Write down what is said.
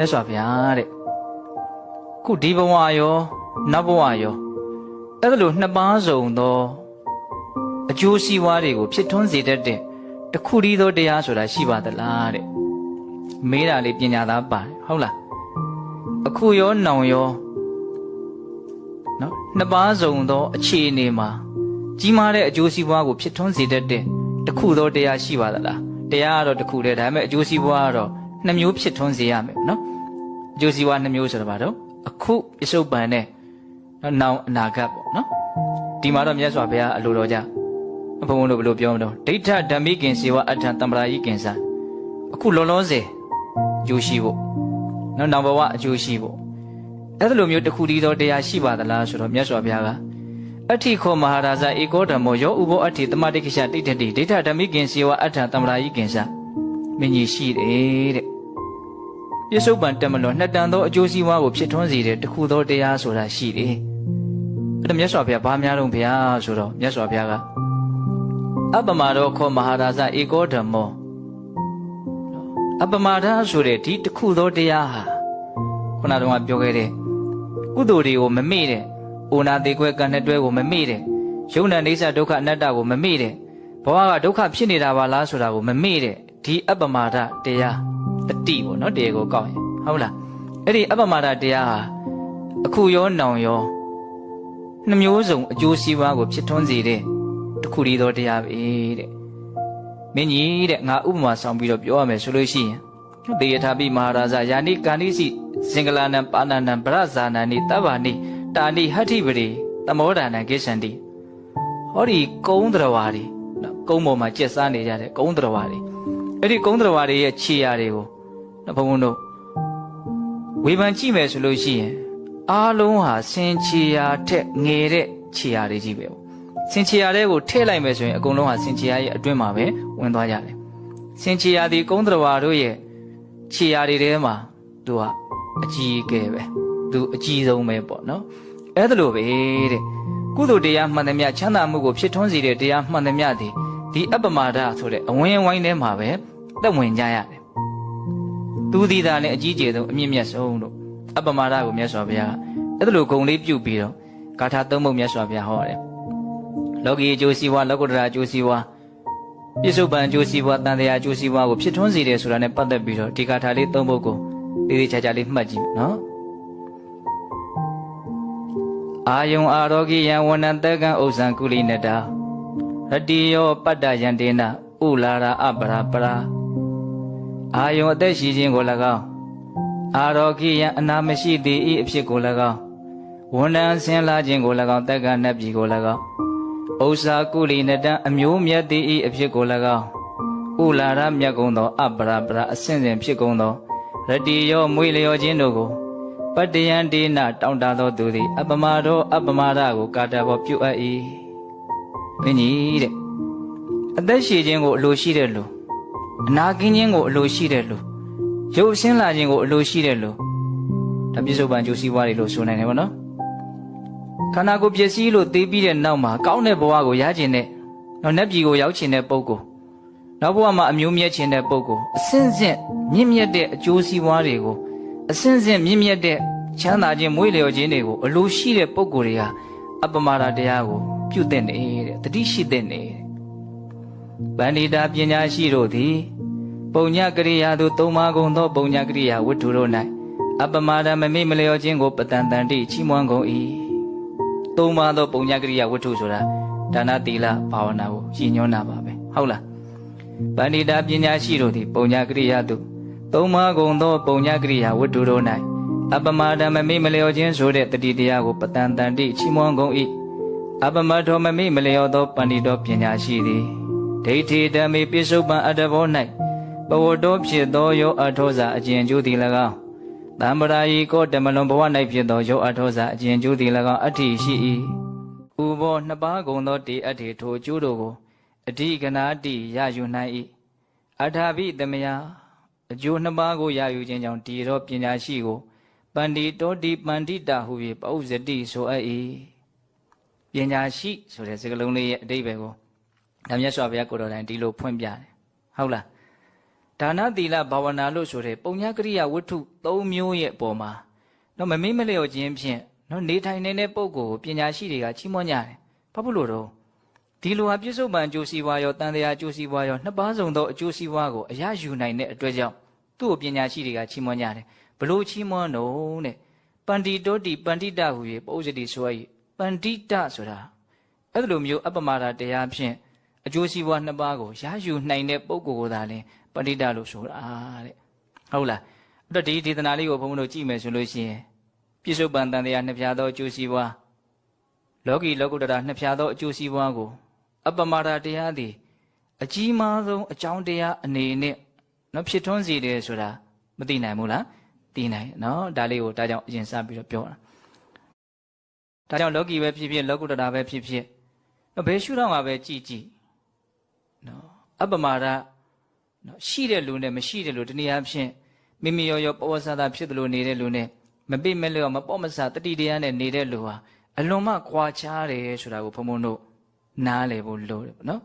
မြတ်စွာဘုရားတဲ့ခုဒီဘဝရောနတ်ဘဝရောအဲ့ဒါလိုနှစ်ပါးစုံသောအကျိုးစီးပွားတွေကိုဖြစ်ထွန်းစေတတ်တဲ့တခုတည်းသောတရားဆိုတာရှိပါသလားတဲ့မေးတာလေးပညာသားပါတယ်ဟုတ်လားအခုရောနောင်ရောနော်နှစ်ပါးစုံသောအခြေအနေမှာကြီးမားတဲ့အကျိုးစီးပွားကိုဖြစ်ထွန်းစေတတ်တဲ့တခုသောတရားရှိပါသလားတရားကတော့တခုတည်းဒါပေမဲ့အကျိုးစီးပွားကတော့ နှစ်မျိုးဖြစ်ထွန်းစေရမယ်နော်အကျိုးစီးပွားနှစ်မျိုးဆိုတာဘာတော့အခုပစ္စုပန်နဲ့နော်နောင်အနာဂတ်ပေါ့နော်ဒီမှာတော့မြတ်စွာဘုရားအလိုတော်ကြဘုံဘုံတို့ဘယ်လိုပြောမလို့ဒိဋ္ဌဓမ္မိကင်စေဝအထံတမ္ပရာယိကင်စာအခုလောလောဆယ်အကျိုးရှိဖို့နော်နောင်ဘဝအကျိုးရှိဖို့အဲ့လိုမျိုးတစ်ခုတည်းသောတရားရှိပါသလားဆိုတော့မြတ်စွာဘုရားကအဋ္ဌိခောမဟာရာဇဧကောဓမ္မောယောဥဘောအဋ္ဌိတမတိကိရှတိဋ္ဌတိဒိဋ္ဌဓမ္မိကင်စေဝအထံတမ္ပရာယိကင်စာ မင်းကြီးရှိတယ်တဲ့ပြစ္ဆုတ်ပံတက်မလွန်နှစ်တန်သောအကျိုးစီးပွားကိုဖြစ်ထွန်းစေတဲ့တစ်ခုသောတရားဆိုတာရှိတယ်အဲ့ဒါမြတ်စွာဘုရားဘာများတော့ဘုရားဆိုတော့မြတ်စွာဘုရားကအပမရောခောမဟာရာဇဧကောဓမ္မောအပမဒါဆိုတဲ့ဒီတစ်ခုသောတရားဟာခုနကတော့ပြောခဲ့တဲ့ကုသိုလ်တွေကိုမမေ့တဲ့။အိုနာသေးခွဲကံနဲ့တွဲကိုမမေ့တဲ့။ယုံနာနေဆဒုက္ခအနတ္တကိုမမေ့တဲ့။ဘဝကဒုက္ခဖြစ်နေတာပါလားဆိုတာကိုမမေ့တဲ့။ ဒီအပမဒတရားတတိပေါ့နော်တရားကိုကောက်ရင်ဟုတ်လား။အဲ့ဒီအပမဒတရားဟာအခုရောနောင်ရောနှမျိုးစုံအကျိုးစီးပွားကိုဖြစ်ထွန်းစေတဲ့တခုတည်းသောတရားပဲတဲ့။မင်းကြီးတဲ့ငါဥပမာဆောင်ပြီးတော့ပြောရမယ်ဆိုလို့ရှိရင်သေယထာပိမဟာရာဇယာနိကာနိစီစင်္ဂလာနံပါဏနံဗရဇာနံနိတဗ္ဗာနိတာနိဟဋ္ဌိပရိသမောဒာနံကိစ္ဆန္တိဟောဒီကုံးတော်ဝါတွေနော်ကုံးပေါ်မှာကျက်စားနေကြတဲ့ကုံးတော်ဝါတွေ အဲ့ဒီကုံးတော်ဝါတွေရဲ့ခြေရာတွေကိုနော်ဘုံဘုံတို့ဝေဖန်ကြည့်မယ်ဆိုလို့ရှိရင်အားလုံးဟာစင်ခြေရာထက်ငယ်တဲ့ခြေရာတွေကြီးပဲပေါ့စင်ခြေရာတွေကိုထည့်လိုက်မယ်ဆိုရင်အကုန်လုံးဟာစင်ခြေရာရဲ့အတွင်းမှာပဲဝင်သွားကြတယ်စင်ခြေရာဒီကုံးတော်ဝါတို့ရဲ့ခြေရာတွေထဲမှာသူကအကြီးအကဲပဲသူအကြီးဆုံးပဲပေါ့နော်အဲ့ဒါလိုပဲတဲ့ကုသိုလ်တရားမှန်သမျှချမ်းသာမှုကိုဖြစ်ထွန်းစေတဲ့တရားမှန်သမျှဒီ ဒီအပ္ပမာဒဆိုတဲ့အဝင်းဝိုင်းထဲမှာပဲသက်ဝင်ကြရတယ်သူဒီသာလည်းအကြီးကျယ်ဆုံးအမြင့်မြတ်ဆုံးတို့အပ္ပမာဒကိုမြတ်စွာဘုရားအဲ့ဒါလိုဂုံလေးပြုတ်ပြီးတော့ဂါထာသုံးပုဒ်မြတ်စွာဘုရားဟောတယ်လောကီအကျိုးစီးပွားလောကုတ္တရာအကျိုးစီးပွားပြစ္ဆုတ်ပံအကျိုးစီးပွားတန်တရားအကျိုးစီးပွားကိုဖြစ်ထွန်းစေတယ်ဆိုတာနဲ့ပတ်သက်ပြီးတော့ဒီဂါထာလေးသုံးပုဒ်ကိုသေးသေးချာချာလေးမှတ်ကြည့်နော်အာယုံအာရောဂိယံဝဏတကံဥစ္ဆံကုလိနတာ ရတိယောပတ္တယံတေနဥလာရာအပရာပရာအာယုံအသက်ရှိခြင်းကို၎င်းအာရောဂိယံအနာမရှိသည်ဤအဖြစ်ကို၎င်းဝဏံဆင်းလာခြင်းကို၎င်းတက္ကနတ်ပြည်ကို၎င်းဥစ္စာကုလိနတံအမျိုးမြတ်သည်ဤအဖြစ်ကို၎င်းဥလာရမြတ်ကုံသောအပရာပရာအစဉ်စဉ်ဖြစ်ကုန်သောရတိယောမွေလျောခြင်းတို့ကိုပတ္တယံဒေနတောင်းတသောသူသည် အပမရောအပမရကိုကာတာဘောပြုအပ်၏ ဘင်းကြီးတဲ့အသက်ရှည်ခြင်းကိုအလိုရှိတဲ့လူအနာကင်းခြင်းကိုအလိုရှိတဲ့လူရုပ်ဆင်းလာခြင်းကိုအလိုရှိတဲ့လူဒါပြစ္ဆုတ်ပံကျိုးစည်းပွားတွေလို့ဆိုနိုင်တယ်ဗောနော်ခန္ဓာကိုယ်ပျက်စီးလို့သိပြီးတဲ့နောက်မှာကောင်းတဲ့ဘဝကိုရခြင်းနဲ့တော့နတ်ပြည်ကိုရောက်ခြင်းတဲ့ပုဂ္ဂိုလ်နောက်ဘဝမှာအမျိုးမြတ်ခြင်းတဲ့ပုဂ္ဂိုလ်အစဉ်စဉ်မြင့်မြတ်တဲ့အကျိုးစီးပွားတွေကိုအစဉ်စဉ်မြင့်မြတ်တဲ့ချမ်းသာခြင်းမွေးလျော်ခြင်းတွေကိုအလိုရှိတဲ့ပုဂ္ဂိုလ်တွေဟာအပမရာတရားကို ပြုတဲ့နေတဲ့တတိရှိတဲ့နေဗန္ဒီတာပညာရှိတို့သည် ပုံညကရိယာတို့သုံးပါးကုန်သောပုံညကရိယာဝတ္ထုတို့၌အပမရာမမိမလျော်ခြင်းကိုပတန်တန်တိချီးမွမ်းကုန်၏သုံးပါးသောပုံညကရိယာဝတ္ထုဆိုတာဒါနသီလဘာဝနာကိုရည်ညွှန်းတာပါပဲဟုတ်လားဗန္ဒီတာပညာရှိတို့သည် ပုံညကရိယာတို့သုံးပါးကုန်သောပုံညကရိယာဝတ္ထုတို့၌အပမဒမမိမလျော်ခြင်းဆိုတဲ့တတိတရားကိုပတန်တန်တိချီးမွမ်းကုန်၏ အပမထောမမိမလျော်သောပန္တိတော်ပညာရှိသည်ဒိဋ္ဌိဓမ္မေပိစုပံအတ္တဘော၌ပဝတ္တောဖြစ်သောယောအထောဇာအကျဉ်ကျူးသည်၎င်းတံပရာယီကောတမလွန်ဘဝ၌ဖြစ်သောယောအထောဇာအကျဉ်ကျူးသည်၎င်းအဋ္ဌိရှိ၏ဥဘောနှစ်ပါးကုန်သောတေအဋ္ဌိထိုကျိုးတို့ကိုအဓိကနာတိရယူနိုင်၏အထာပိတမယအကျိုးနှစ်ပါးကိုရယူခြင်းကြောင့်ဒီတော့ပညာရှိကိုပန္တိတောတိပန္တိတာဟု၍ပဥဇတိဆိုအပ်၏ပ ညာရှိဆိုတဲ့စကားလုံးလေးရဲ့အဓိပ္ပာယ်ကိုဓမ္မမြတ်စွာဘုရားကိုတော်တိုင်ဒီလိုဖွင့်ပြတယ်ဟုတ်လားဒါနသီလဘာဝနာလို့ဆိုတဲ့ပုံညာကရိယာဝတ္ထု၃မျိုးရဲ့အပေါ်မှာနော်မမေ့မလျော့ခြင်းဖြင့်နော်နေထိုင်နေတဲ့ပုံကိုပညာရှိတွေကချီးမွမ်းကြတယ်ဘာဖြစ်လို့တော့ဒီလိုဟာပြစ္ဆုတ်ပံအကျိုးစီးပွားရောတန်တရားအကျိုးစီးပွားရောနှစ်ပါးစုံသောအကျိုးစီးပွားကိုအရယူနိုင်တဲ့အတွက်ကြောင့်သူ့ကိုပညာရှိတွေကချီးမွမ်းကြတယ်ဘလို့ချီးမွမ်းတော့တဲ့ပန္တိတောတိပန္တိတဟူ၍ပုဇ္ဇတိဆိုရ၏ ပန္တိတဆိုတာအဲ့လိုမျိုးအပ္ပမတာတရားဖြင့်အကျိုးစီးပွားနှစ်ပါးကိုရယူနိုင်တဲ့ပုဂ္ဂိုလ်ကိုသာလင်ပန္တိတလို့ဆိုတာတဲ့ဟုတ်လားအဲ့တော့ဒီဒေသနာလေးကိုဘုန်းဘုန်းတို့ကြည့်မယ်ဆိုလို့ရှိရင်ပြစ္ဆုတ်ပန်တန်တရားနှစ်ဖြာသောအကျိုးစီးပွားလောကီလောကုတ္တရာနှစ်ဖြာသောအကျိုးစီးပွားကိုအပ္ပမတာတရားသည်အကြီးမားဆုံးအကြောင်းတရားအနေနဲ့နော်ဖြစ်ထွန်းစေတယ်ဆိုတာမသိနိုင်ဘူးလားသိနိုင်နော်ဒါလေးကိုဒါကြောင့်အရင်စပြီးတော့ပြောတာ ဒါကြောင့်လောကီပဲဖြစ်ဖြစ်လောကုတ္တရာပဲဖြစ်ဖြစ်နော်ဘယ်ရှုတော့မှာပဲကြည်ကြည်နော်အပ္ပမာဒနော်ရှိတဲ့လူနဲ့မရှိတဲ့လူတနည်းအားဖြင့်မိမိရောရောပဝဆသာဖြစ်တယ်လို့နေတဲ့လူနဲ့မပိမဲ့လို့မပေါ့မဆတတိတရားနဲ့နေတဲ့လူဟာအလွန်မှကွာခြားတယ်ဆိုတာကိုဘုံဘုံတို့နားလည်ဖို့လိုတယ်ပေါ့နော်